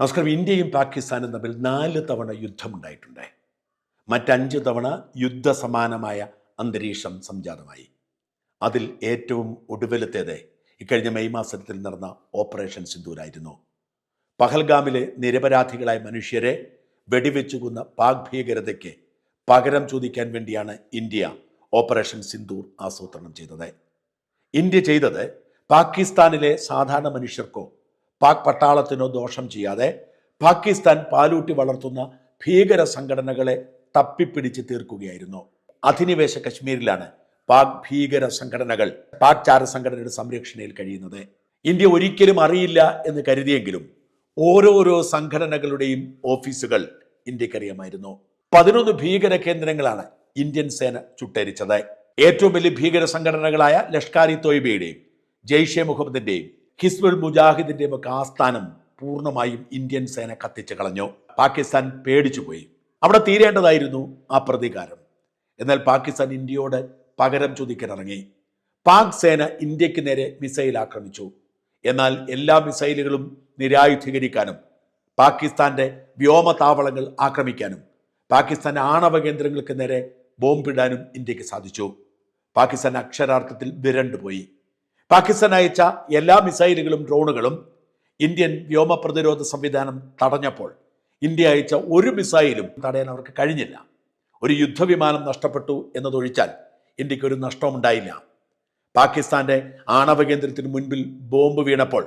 നമസ്കാരം. ഇന്ത്യയും പാകിസ്ഥാനും തമ്മിൽ നാല് തവണ യുദ്ധമുണ്ടായിട്ടുണ്ട് മറ്റഞ്ച് തവണ യുദ്ധസമാനമായ അന്തരീക്ഷം സംജാതമായി. അതിൽ ഏറ്റവും ഒടുവിലത്തേത് ഇക്കഴിഞ്ഞ മെയ് മാസത്തിൽ നടന്ന ഓപ്പറേഷൻ സിന്ദൂരായിരുന്നു. പഹൽഗാമിലെ നിരപരാധികളായ മനുഷ്യരെ വെടിവെച്ചു കൊന്ന പാക് ഭീകരതയ്ക്ക് പകരം ചോദിക്കാൻ വേണ്ടിയാണ് ഇന്ത്യ ഓപ്പറേഷൻ സിന്ദൂർ ആസൂത്രണം ചെയ്തത്. ഇന്ത്യ ചെയ്തത് പാകിസ്ഥാനിലെ സാധാരണ മനുഷ്യർക്കോ പാക് പട്ടാളത്തിനോ ദോഷം ചെയ്യാതെ പാകിസ്ഥാൻ പാലൂട്ടി വളർത്തുന്ന ഭീകര സംഘടനകളെ തപ്പിപ്പിടിച്ച് തീർക്കുകയായിരുന്നു. അധിനിവേശ കശ്മീരിലാണ് പാക് ഭീകര സംഘടനകൾ പാക് ചാര സംഘടനയുടെ സംരക്ഷണയിൽ കഴിയുന്നത്. ഇന്ത്യ ഒരിക്കലും അറിയില്ല എന്ന് കരുതിയെങ്കിലും ഓരോരോ സംഘടനകളുടെയും ഓഫീസുകൾ ഇന്ത്യക്കറിയാമായിരുന്നു. പതിനൊന്ന് ഭീകര കേന്ദ്രങ്ങളാണ് ഇന്ത്യൻ സേന ചുട്ടരിച്ചത്. ഏറ്റവും വലിയ ഭീകര സംഘടനകളായ ലഷ്കാർ ഇ തോയ്ബയുടെയും ജെയ്ഷെ മുഹമ്മദിന്റെയും ഹിസ്ബുൾ മുജാഹിദിന്റെ ഒക്കെ ആസ്ഥാനം പൂർണമായും ഇന്ത്യൻ സേന കത്തിച്ചു കളഞ്ഞു. പാകിസ്ഥാൻ പേടിച്ചുപോയി അവിടെ തീരേണ്ടതായിരുന്നു ആ പ്രതികാരം. എന്നാൽ പാകിസ്ഥാൻ ഇന്ത്യയോട് പകരം ചോദിക്കാനിറങ്ങി. പാക് സേന ഇന്ത്യയ്ക്ക് നേരെ മിസൈൽ ആക്രമിച്ചു. എന്നാൽ എല്ലാ മിസൈലുകളും നിരായുധീകരിക്കാനും പാകിസ്ഥാന്റെ വ്യോമ താവളങ്ങൾ ആക്രമിക്കാനും പാകിസ്ഥാൻ ആണവ കേന്ദ്രങ്ങൾക്ക് നേരെ ബോംബിടാനും ഇന്ത്യയ്ക്ക് സാധിച്ചു. പാകിസ്ഥാൻ അക്ഷരാർത്ഥത്തിൽ വിരണ്ടുപോയി. പാകിസ്ഥാൻ അയച്ച എല്ലാ മിസൈലുകളും ഡ്രോണുകളും ഇന്ത്യൻ വ്യോമ പ്രതിരോധ സംവിധാനം തടഞ്ഞപ്പോൾ ഇന്ത്യ അയച്ച ഒരു മിസൈലും തടയാൻ അവർക്ക് കഴിഞ്ഞില്ല. ഒരു യുദ്ധവിമാനം നഷ്ടപ്പെട്ടു എന്നതൊഴിച്ചാൽ ഇന്ത്യയ്ക്ക് ഒരു നഷ്ടവുമുണ്ടായില്ല. പാകിസ്ഥാന്റെ ആണവ കേന്ദ്രത്തിന് മുൻപിൽ ബോംബ് വീണപ്പോൾ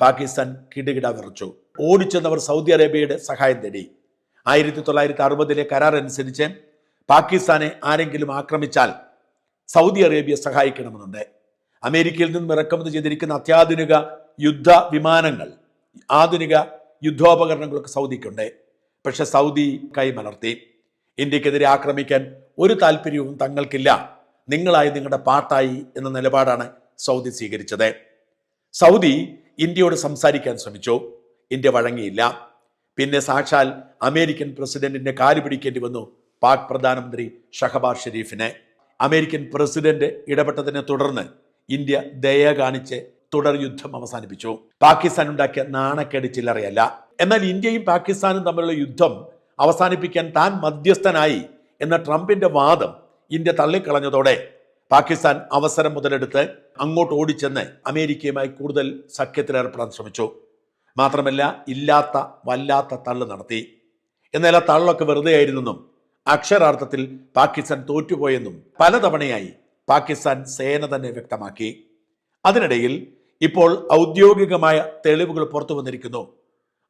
പാകിസ്ഥാൻ കിടുകിട വിറച്ചു. ഓടിച്ചെന്നവർ സൗദി അറേബ്യയുടെ സഹായം തേടി. ആയിരത്തി തൊള്ളായിരത്തി അറുപതിലെ കരാർ അനുസരിച്ച് പാകിസ്ഥാനെ ആരെങ്കിലും ആക്രമിച്ചാൽ സൗദി അറേബ്യ സഹായിക്കണമെന്നുണ്ട്. അമേരിക്കയിൽ നിന്നും ഇറക്കുമതി ചെയ്തിരിക്കുന്ന അത്യാധുനിക യുദ്ധ വിമാനങ്ങൾ ആധുനിക യുദ്ധോപകരണങ്ങളൊക്കെ സൗദിക്കുണ്ട്. പക്ഷെ സൗദി കൈമലർത്തി ഇന്ത്യക്കെതിരെ ആക്രമിക്കാൻ ഒരു താല്പര്യവും തങ്ങൾക്കില്ല. നിങ്ങളായി നിങ്ങളുടെ പാട്ടായി എന്ന നിലപാടാണ് സൗദി സ്വീകരിച്ചത്. സൗദി ഇന്ത്യയോട് സംസാരിക്കാൻ ശ്രമിച്ചു. ഇന്ത്യ വഴങ്ങിയില്ല. പിന്നെ സാക്ഷാൽ അമേരിക്കൻ പ്രസിഡന്റിന്റെ കാൽ പിടിക്കേണ്ടി വന്നു പാക് പ്രധാനമന്ത്രി ഷഹബാസ് ഷെരീഫിനെ. അമേരിക്കൻ പ്രസിഡന്റ് ഇടപെട്ടതിനെ തുടർന്ന് ഇന്ത്യ ദയ കാണിച്ച് തുടർ യുദ്ധം അവസാനിപ്പിച്ചു. പാകിസ്ഥാൻ ഉണ്ടാക്കിയ നാണക്കേട് ചില്ലറയല്ല. എന്നാൽ ഇന്ത്യയും പാകിസ്ഥാനും തമ്മിലുള്ള യുദ്ധം അവസാനിപ്പിക്കാൻ താൻ മധ്യസ്ഥനായി എന്ന ട്രംപിന്റെ വാദം ഇന്ത്യ തള്ളിക്കളഞ്ഞതോടെ പാകിസ്ഥാൻ അവസരം മുതലെടുത്ത് അങ്ങോട്ട് ഓടിച്ചെന്ന് അമേരിക്കയുമായി കൂടുതൽ സഖ്യത്തിലേർപ്പെടാൻ ശ്രമിച്ചു. മാത്രമല്ല ഇല്ലാത്ത വല്ലാത്ത തള്ളു നടത്തി. എന്നാൽ ആ തള്ളൊക്കെ വെറുതെ ആയിരുന്നെന്നും അക്ഷരാർത്ഥത്തിൽ പാകിസ്ഥാൻ തോറ്റുപോയെന്നും പലതവണയായി പാകിസ്ഥാൻ സേന തന്നെ വ്യക്തമാക്കി. അതിനിടയിൽ ഇപ്പോൾ ഔദ്യോഗികമായ തെളിവുകൾ പുറത്തു വന്നിരിക്കുന്നു.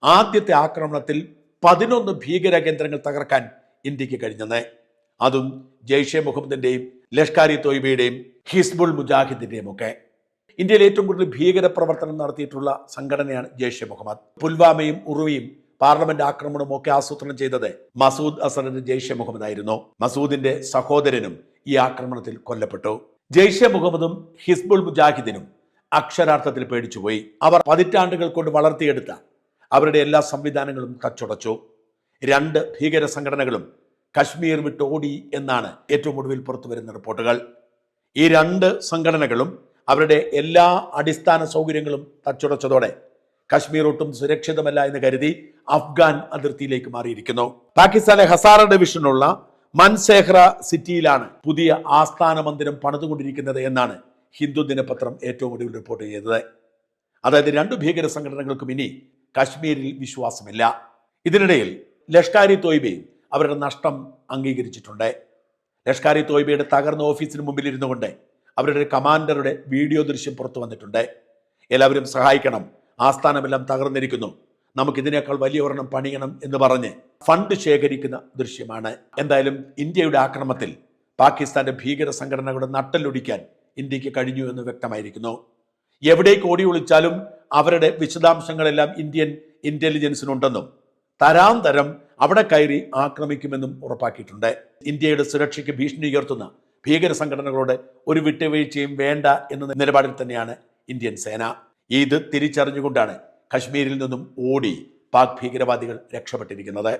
ആദ്യത്തെ ആക്രമണത്തിൽ പതിനൊന്ന് ഭീകര കേന്ദ്രങ്ങൾ തകർക്കാൻ ഇന്ത്യയ്ക്ക് കഴിഞ്ഞത് അതും ജെയ്ഷെ മുഹമ്മദിന്റെയും ലഷ്കാരി തോയ്ബയുടെയും ഹിസ്ബുൾ മുജാഹിദിന്റെയും ഒക്കെ. ഇന്ത്യയിൽ ഏറ്റവും കൂടുതൽ ഭീകര പ്രവർത്തനം നടത്തിയിട്ടുള്ള സംഘടനയാണ് ജെയ്ഷെ മുഹമ്മദ്. പുൽവാമയും ഉറുവിയും പാർലമെന്റ് ആക്രമണവും ഒക്കെ ആസൂത്രണം ചെയ്തത് മസൂദ് അസറിന്റെ ജെയ്ഷെ മുഹമ്മദ് ആയിരുന്നു. മസൂദിന്റെ സഹോദരനും ഈ ആക്രമണത്തിൽ കൊല്ലപ്പെട്ടു. ജെയ്ഷെ മുഹമ്മദും ഹിസ്ബുൾ മുജാഹിദിനും അക്ഷരാർത്ഥത്തിൽ പേടിച്ചുപോയി. അവർ പതിറ്റാണ്ടുകൾ കൊണ്ട് വളർത്തിയെടുത്ത അവരുടെ എല്ലാ സംവിധാനങ്ങളും തച്ചുടച്ചു രണ്ട് ഭീകര സംഘടനകളും കശ്മീർ വിട്ട് ഓടി എന്നാണ് ഏറ്റവും ഒടുവിൽ പുറത്തു വരുന്ന റിപ്പോർട്ടുകൾ. ഈ രണ്ട് സംഘടനകളും അവരുടെ എല്ലാ അടിസ്ഥാന സൗകര്യങ്ങളും തച്ചുടച്ചതോടെ കശ്മീർ ഒട്ടും സുരക്ഷിതമല്ല എന്ന് കരുതി അഫ്ഗാൻ അതിർത്തിയിലേക്ക് മാറിയിരിക്കുന്നു. പാകിസ്ഥാനെ ഹസാറ ഡിവിഷനുള്ള മൻസേഹ്റ സിറ്റിയിലാണ് പുതിയ ആസ്ഥാന മന്ദിരം പണിതുകൊണ്ടിരിക്കുന്നത് എന്നാണ് ഹിന്ദു ദിനപത്രം ഏറ്റവും ഒടുവിൽ റിപ്പോർട്ട് ചെയ്തത്. അതായത് രണ്ടു ഭീകര സംഘടനകൾക്കും ഇനി കാശ്മീരിൽ വിശ്വാസമില്ല. ഇതിനിടയിൽ ലഷ്കാരി തോയ്ബയും അവരുടെ നഷ്ടം അംഗീകരിച്ചിട്ടുണ്ട്. ലഷ്കാരി തോയ്ബയുടെ തകർന്ന ഓഫീസിന് മുമ്പിൽ ഇരുന്നു കൊണ്ട് അവരുടെ കമാൻഡറുടെ വീഡിയോ ദൃശ്യം പുറത്തു വന്നിട്ടുണ്ട്. എല്ലാവരും സഹായിക്കണം. ആസ്ഥാനമെല്ലാം തകർന്നിരിക്കുന്നു. നമുക്കിതിനേക്കാൾ വലിയ ഒരെണ്ണം പണിയണം എന്ന് പറഞ്ഞ് ഫണ്ട് ശേഖരിക്കുന്ന ദൃശ്യമാണ്. എന്തായാലും ഇന്ത്യയുടെ ആക്രമണത്തിൽ പാകിസ്ഥാന്റെ ഭീകര സംഘടനകളുടെ നട്ടലൊടിക്കാൻ ഇന്ത്യയ്ക്ക് കഴിഞ്ഞു എന്ന് വ്യക്തമായിരിക്കുന്നു. എവിടേക്ക് ഓടി ഒളിച്ചാലും അവരുടെ വിശദാംശങ്ങളെല്ലാം ഇന്ത്യൻ ഇന്റലിജൻസിനുണ്ടെന്നും തരാം തരം അവിടെ കയറി ആക്രമിക്കുമെന്നും ഉറപ്പാക്കിയിട്ടുണ്ട്. ഇന്ത്യയുടെ സുരക്ഷയ്ക്ക് ഭീഷണി ഉയർത്തുന്ന ഭീകര സംഘടനകളോട് ഒരു വിട്ടുവീഴ്ചയും വേണ്ട എന്ന നിലപാടിൽ തന്നെയാണ് ഇന്ത്യൻ സേന. ഇത് തിരിച്ചറിഞ്ഞുകൊണ്ടാണ് കശ്മീരിൽ നിന്നും ഓടി പാക് ഭീകരവാദികൾ രക്ഷപ്പെട്ടിരിക്കുന്നത്.